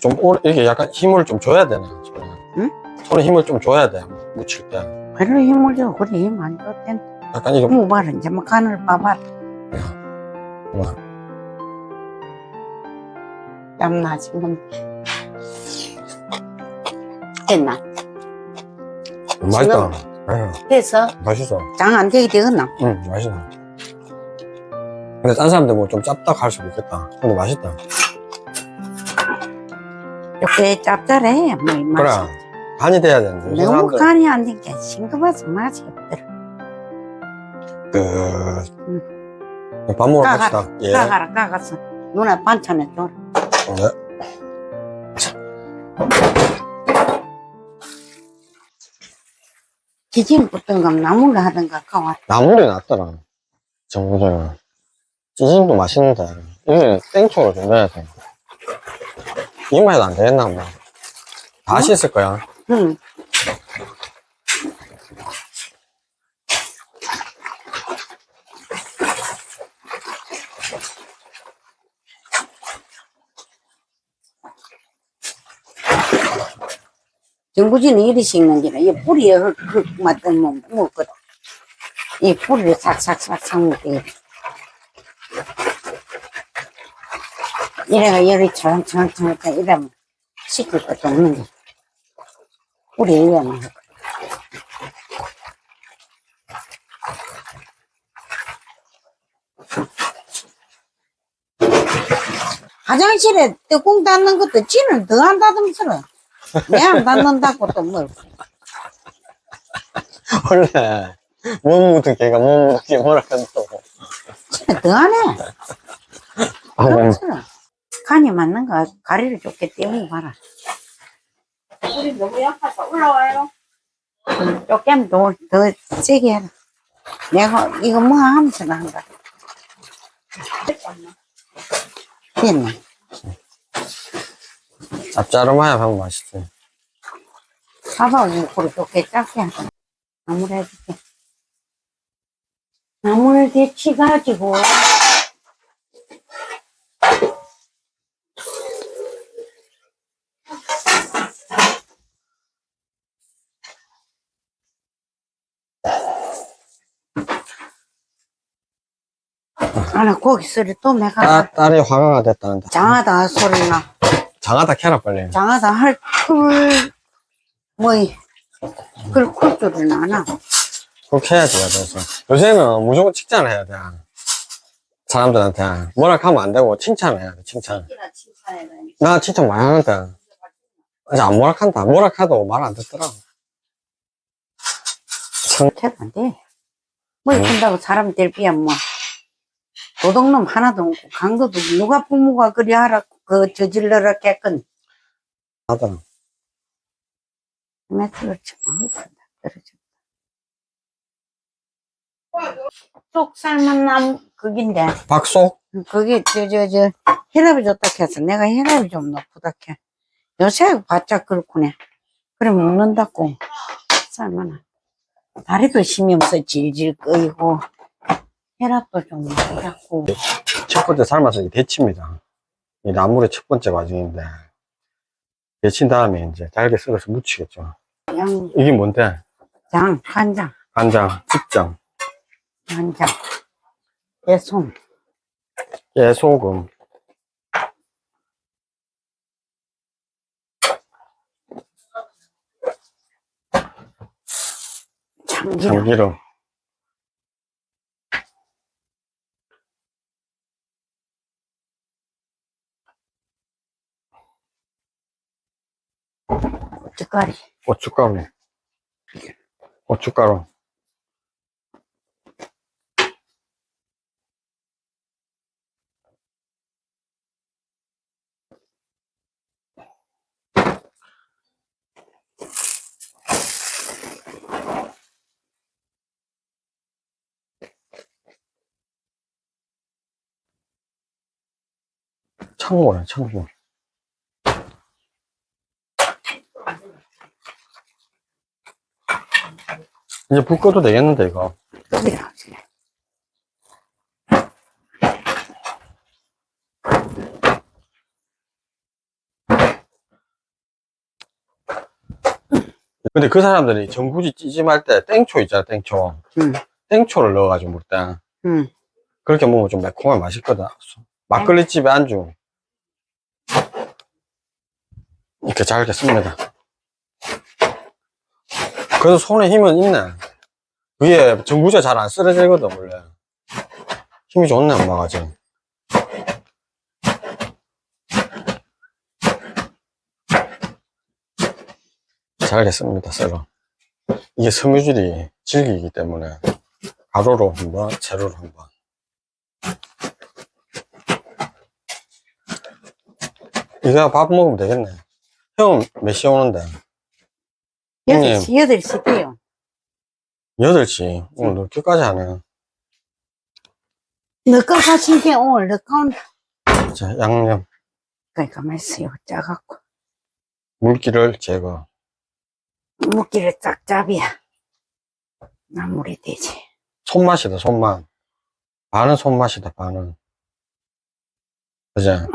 좀 오래, 이렇게 약간 힘을 좀 줘야 되나? 손에. 응? 손에 힘을 좀 줘야 돼, 묻힐 때. 별로 힘을 줘. 그래, 힘안 줬댄. 약간 이거, 뭐 봐라, 이제 뭐 간을 봐봐. 뭐, 땀나, 지금. 됐나? 맛있다. 됐어? 맛있어. 장 안 되게 되겠나? 응, 맛있어. 근데 딴 사람들 뭐 좀 짭딱할 수도 있겠다. 근데 맛있다. 이렇게 짭짤해. 뭐, 이 그래. 맛이. 간이 돼야 되는데. 너무 사람들 간이 안 되니까 싱거워서 맛이 없더라. 그, 밥 먹으러 까가라, 갑시다. 예. 까가라, 까가서. 누나 반찬에 줘라. 네. 기침 붙던가 나물로 하던가 가와. 나물이 낫더라. 정부장은. 찌짐도 맛있는데. 이게 땡초로 좀 넣어야 돼. 이 맛이 안 되겠나, 뭐. 다 씻을 거야. 응. 정구지는 이리 씹는 게라. 이 뿌리에 흙, 흙 맞던 뭐 먹거든. 이 뿌리를 싹싹싹싹 먹게. 이래가 열이 차랑차랑차랑 이러면 씻을 것도 없는데. 뿌리 이러면. 화장실에 뚜껑 닫는 것도 지는 더안 닫음스러. 내안 닫는다고 또 뭘. 원래, 개가 못 묻은 게 뭐라 한다고. 지는 더안 해. 아. 간이 맞는 거 가리를 좁게 떼고 가라. 우리 너무 약해서 올라와요. 조금 더, 더 세게 해라. 내가 이거 뭐 하면서 한다. 됐나? 짭짤하면 하면 맛있지. 봐봐, 이거를 좋게 작게 하자. 나물 해줄게. 나물 데치가지고. 아나 고기 소리 또 내가 딸, 딸이 화가가 됐다는데. 장하다 소리나. 장하다 캐라, 빨리. 장하다 할 쿨, 뭐, 그걸 쿨 줄은 나나. 그렇게 해야지, 그래서. 요새는 무조건 칭찬을 해야 돼. 사람들한테. 뭐라 하면 안 되고, 칭찬을 해야 돼, 칭찬. 나 칭찬 많이 하는데. 이제 안 뭐락한다. 뭐락해도 말 안 듣더라. 참, 못해도 안 돼. 뭐, 이쁜다고 사람 될 비야, 뭐. 도둑놈 하나도 없고, 강도도 누가 부모가 그리 하라, 그 저질러라 깨끗. 하더라. 매트를 치고, 떨어져. 쏙 삶은 나무, 그긴데. 박소? 그게, 저, 저, 저, 혈압이 좋다 해서 내가 혈압이 좀 높다 해. 요새 바짝 그렇구네. 그래, 먹는다고. 삶아나. 다리도 힘이 없어 질질 끄이고, 혈압도 좀 낮고. 첫 번째 삶아서 데칩니다. 이 나물의 첫 번째 과정인데. 데친 다음에 이제 잘게 썰어서 묻히겠죠. 양, 이게 뭔데? 장, 간장, 간장, 집장, 간장, 깨송, 깨 소금, 참기름, 참기름. 고춧가루, 고춧가루. 고춧가루. 창고야, 창고. 이제 불 꺼도 되겠는데 이거. 근데 그 사람들이 전구지 찌짐할 때 땡초 있잖아 땡초. 응, 땡초를 넣어가지고 물때 응. 그렇게 먹으면 좀 매콤하게 맛있거든 막걸리 집에 안주. 이렇게 잘게 씁니다. 그래서 손에 힘은 있네. 위에 전구지가 잘안 쓰러지거든, 원래. 힘이 좋네, 엄마가 지금. 잘게 씁니다, 썰어. 이게 섬유질이 질기기 때문에 가로로 한번, 세로로 한번. 이거 밥 먹으면 되겠네. 형 몇 시에 오는데? 형님. 8시, 8시 돼요. 8시. 오늘 늦게까지 하네. 너가 가신 게 오늘 너가 온다. 자, 양념, 그러니까 말이요 짜갖고. 물기를 제거. 물기를 쫙 잡이야. 나물이 되지. 손맛이다, 손맛. 반은 손맛이다, 반은. 그죠?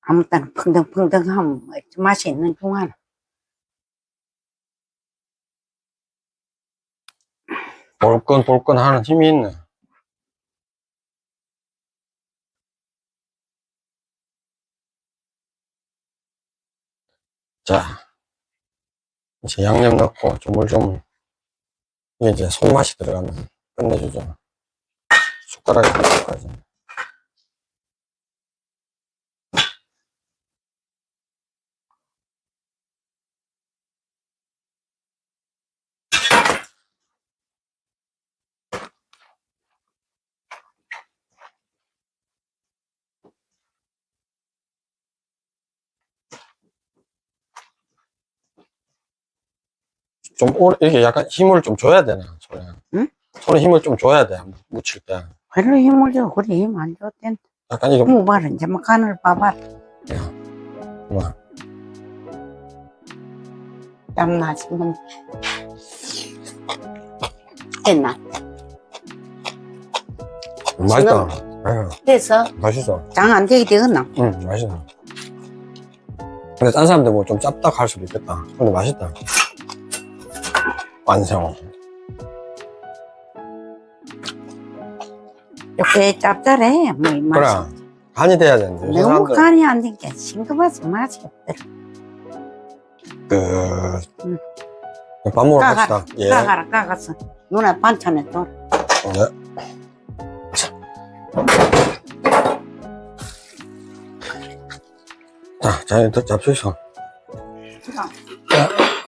아무 때나 펑덩펑덩 하면 뭐 맛이 있는 동안. 볼건볼건 하는 힘이 있네. 자, 이제 양념 넣고 조물조물. 이게 이제 손맛이 들어가면 끝내주죠. 숟가락에 넣어까지 좀 오래, 이렇게 약간 힘을 좀 줘야 되나, 손에. 응? 손에 힘을 좀 줘야 돼, 묻힐 때. 별로 힘을 줘. 그래 힘 안 줬댄. 약간 이거, 뭐 봐라. 이제 막 간을 봐봐. 뭐, 땀나지 뭐. 됐나? 맛있다. 아유, 됐어. 맛있어. 장 안 되게 되겠나? 응, 맛있어. 근데 딴 사람들 뭐 좀 짭딱 할 수도 있겠다. 근데 맛있다. 완성. 이렇게 짭짤해. 뭐, 이 그래. 맛이. 간이 돼야 되는데. 요새 너무 사람들 간이 안 되니까 싱거워서 맛이 없더라. 그, 응. 밥 먹으러 까가라, 갑시다. 예. 까가라, 까가서. 누나 반찬에 또. 네. 자, 자, 자, 잡수있어.